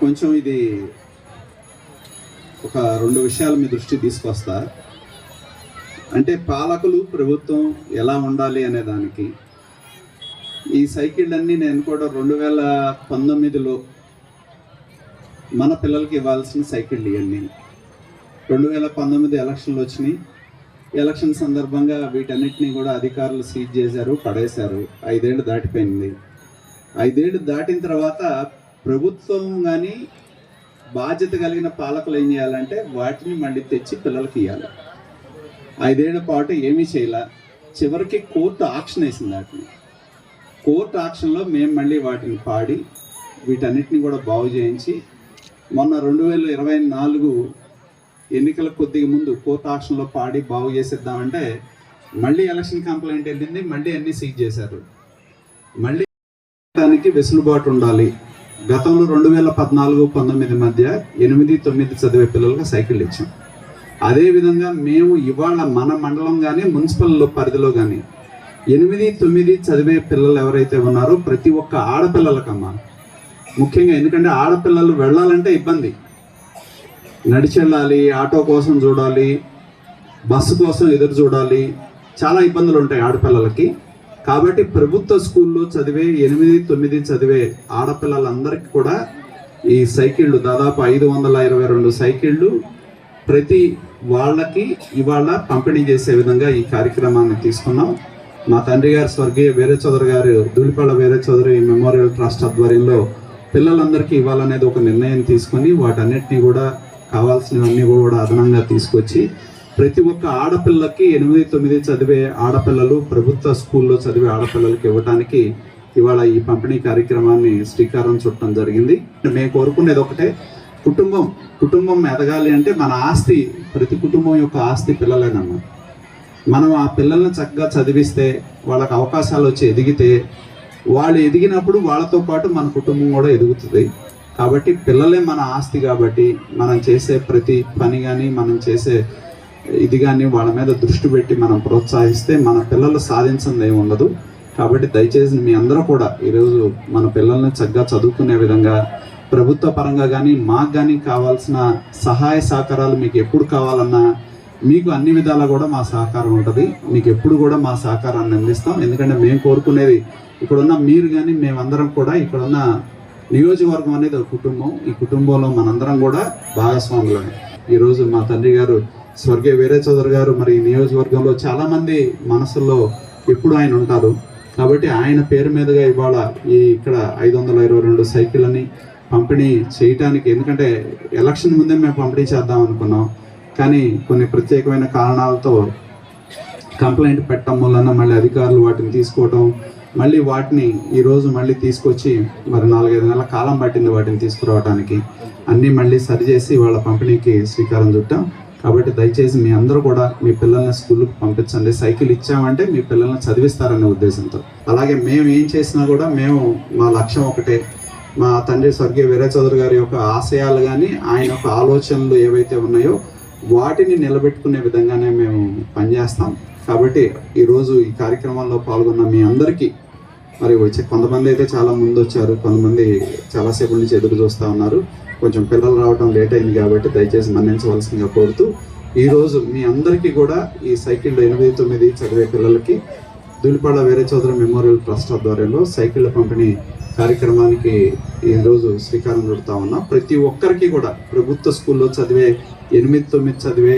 కొంచెం ఇది ఒక రెండు విషయాలు మీ దృష్టి తీసుకొస్తా. అంటే పాలకులు ప్రభుత్వం ఎలా ఉండాలి అనే దానికి ఈ సైకిళ్ళన్నీ నేను కూడా రెండు వేల పంతొమ్మిదిలో మన పిల్లలకి ఇవ్వాల్సిన సైకిల్ ఇవన్నీ. రెండు వేల పంతొమ్మిది ఎలక్షన్లు వచ్చినాయి. ఎలక్షన్ సందర్భంగా వీటన్నిటిని కూడా అధికారులు సీజ్ చేశారు పడేశారు. ఐదేళ్ళు దాటిపోయింది. ఐదేళ్ళు దాటిన తర్వాత ప్రభుత్వం కానీ బాధ్యత కలిగిన పాలకులు ఏం చేయాలంటే వాటిని మళ్ళీ తెచ్చి పిల్లలకి ఇవ్వాలి ఐదేళ్ళ పాటు ఏమీ చేయాల? చివరికి కోర్టు ఆక్షన్ వేసింది వాటిని. కోర్టు ఆక్షన్లో మేము మళ్ళీ వాటిని పాడి వీటన్నిటిని కూడా బాగు చేయించి మొన్న రెండు వేల ఇరవై నాలుగు ఎన్నికల కొద్దిగా ముందు కోర్టు ఆక్షన్లో పాడి బాగు చేసేద్దామంటే మళ్ళీ ఎలక్షన్ కంప్లైంట్ వెళ్ళింది మళ్ళీ అన్ని సీజ్ చేశారు. మళ్ళీ దానికి వెసులుబాటు ఉండాలి. గతంలో రెండు వేల పద్నాలుగు పంతొమ్మిది మధ్య ఎనిమిది తొమ్మిది చదివే పిల్లలకు సైకిల్ ఇచ్చాం. అదేవిధంగా మేము ఇవాళ మన మండలం కానీ మున్సిపల్ పరిధిలో కానీ ఎనిమిది తొమ్మిది చదివే పిల్లలు ఎవరైతే ఉన్నారో ప్రతి ఒక్క ఆడపిల్లలకమ్మా. ముఖ్యంగా ఎందుకంటే ఆడపిల్లలు వెళ్ళాలంటే ఇబ్బంది. నడిచెళ్ళాలి ఆటో కోసం చూడాలి బస్సు కోసం ఎదురు చూడాలి చాలా ఇబ్బందులు ఉంటాయి ఆడపిల్లలకి. కాబట్టి ప్రభుత్వ స్కూల్లో చదివే ఎనిమిది తొమ్మిది చదివే ఆడపిల్లలందరికీ కూడా ఈ సైకిళ్ళు దాదాపు ఐదు వందల ఇరవై రెండు సైకిళ్ళు ప్రతి వాళ్ళకి ఇవాళ పంపిణీ చేసే విధంగా ఈ కార్యక్రమాన్ని తీసుకున్నాం. మా తండ్రి గారు స్వర్గీయ వేరే చౌదరి గారు ధూళిపాళ్ళ వేరే చౌదరి మెమోరియల్ ట్రస్ట్ ఆధ్వర్యంలో పిల్లలందరికీ ఇవ్వాలనేది ఒక నిర్ణయం తీసుకొని వాటన్నిటిని కూడా కావాల్సినవన్నీ కూడా అదనంగా తీసుకొచ్చి ప్రతి ఒక్క ఆడపిల్లకి ఎనిమిది తొమ్మిది చదివే ఆడపిల్లలు ప్రభుత్వ స్కూల్లో చదివే ఆడపిల్లలకి ఇవ్వడానికి ఇవాళ ఈ పంపిణీ కార్యక్రమాన్ని శ్రీకారం చుట్టడం జరిగింది. మేము కోరుకునేది ఒకటే కుటుంబం కుటుంబం ఎదగాలి అంటే మన ఆస్తి ప్రతి కుటుంబం యొక్క ఆస్తి పిల్లలేనమ్మా మనం ఆ పిల్లల్ని చక్కగా చదివిస్తే వాళ్ళకి అవకాశాలు వచ్చి ఎదిగితే వాళ్ళు ఎదిగినప్పుడు వాళ్ళతో పాటు మన కుటుంబం కూడా ఎదుగుతుంది. కాబట్టి పిల్లలే మన ఆస్తి కాబట్టి మనం చేసే ప్రతి పని కానీ మనం చేసే ఇది కానీ వాళ్ళ మీద దృష్టి పెట్టి మనం ప్రోత్సహిస్తే మన పిల్లలు సాధించింది ఏమి ఉండదు. కాబట్టి దయచేసి మీ అందరూ కూడా ఈరోజు మన పిల్లల్ని చక్కగా చదువుకునే విధంగా ప్రభుత్వ పరంగా కానీ మాకు కానీ కావాల్సిన సహాయ సహకారాలు మీకు ఎప్పుడు కావాలన్నా మీకు అన్ని విధాలా కూడా మా సహకారం ఉంటుంది. మీకు ఎప్పుడు కూడా మా సహకారాన్ని అందిస్తాం. ఎందుకంటే మేము కోరుకునేది ఇక్కడున్న మీరు కానీ మేమందరం కూడా ఇక్కడున్న నియోజకవర్గం అనేది ఒక కుటుంబం. ఈ కుటుంబంలో మనందరం కూడా భాగస్వాములమే. ఈరోజు మా తండ్రి గారు స్వర్గీయ వీరే చౌదరి గారు మరి ఈ నియోజకవర్గంలో చాలామంది మనసుల్లో ఎప్పుడు ఆయన ఉంటారు. కాబట్టి ఆయన పేరు మీదుగా ఇవాళ ఈ ఇక్కడ ఐదు వందల ఇరవై రెండు సైకిళ్ళని పంపిణీ చేయటానికి ఎందుకంటే ఎలక్షన్ ముందే మేము పంపిణీ చేద్దాం అనుకున్నాం. కానీ కొన్ని ప్రత్యేకమైన కారణాలతో కంప్లైంట్ పెట్టడం వలన మళ్ళీ అధికారులు వాటిని తీసుకోవటం మళ్ళీ వాటిని ఈరోజు మళ్ళీ తీసుకొచ్చి మరి నాలుగైదు నెలల కాలం పట్టింది వాటిని తీసుకురావడానికి అన్నీ మళ్ళీ సరిచేసి వాళ్ళ పంపిణీకి శ్రీకారం చుట్టాం. కాబట్టి దయచేసి మీ అందరూ కూడా మీ పిల్లల్ని స్కూల్కి పంపించండి. సైకిల్ ఇచ్చామంటే మీ పిల్లల్ని చదివిస్తారనే ఉద్దేశంతో. అలాగే మేము ఏం చేసినా కూడా మేము మా లక్ష్యం ఒకటే. మా తండ్రి స్వర్గీయ వీర చౌదరి గారి యొక్క ఆశయాలు కానీ ఆయన యొక్క ఆలోచనలు ఏవైతే ఉన్నాయో వాటిని నిలబెట్టుకునే విధంగానే మేము పనిచేస్తాం. కాబట్టి ఈరోజు ఈ కార్యక్రమంలో పాల్గొన్న మీ అందరికీ మరి వచ్చే కొంతమంది అయితే చాలా ముందు వచ్చారు కొంతమంది చాలాసేపు నుంచి ఎదురు చూస్తూ ఉన్నారు. కొంచెం పిల్లలు రావడం లేట్ అయింది కాబట్టి దయచేసి మన్నించవలసిందిగా కోరుతూ ఈరోజు మీ అందరికీ కూడా ఈ సైకిల్ ఎనిమిది తొమ్మిది చదివే పిల్లలకి దులిపాడ వేరే చౌదరి మెమోరియల్ ట్రస్ట్ ఆధ్వర్యంలో సైకిళ్ళ పంపిణీ కార్యక్రమానికి ఈరోజు శ్రీకారం చుడతా ఉన్నా. ప్రతి ఒక్కరికి కూడా ప్రభుత్వ స్కూల్లో చదివే ఎనిమిది తొమ్మిది చదివే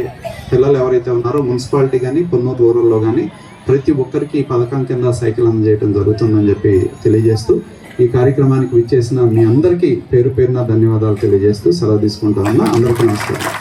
పిల్లలు ఎవరైతే ఉన్నారో మున్సిపాలిటీ కానీ పొన్నూరు రూరల్లో కానీ ప్రతి ఒక్కరికి ఈ పథకం కింద సైకిల్ అందజేయడం జరుగుతుందని చెప్పి తెలియజేస్తూ ఈ కార్యక్రమానికి విచ్చేసిన మీ అందరికీ పేరు పేరున ధన్యవాదాలు తెలియజేస్తూ సెలవు తీసుకుంటా ఉన్నా అందరికీ నమస్కారం.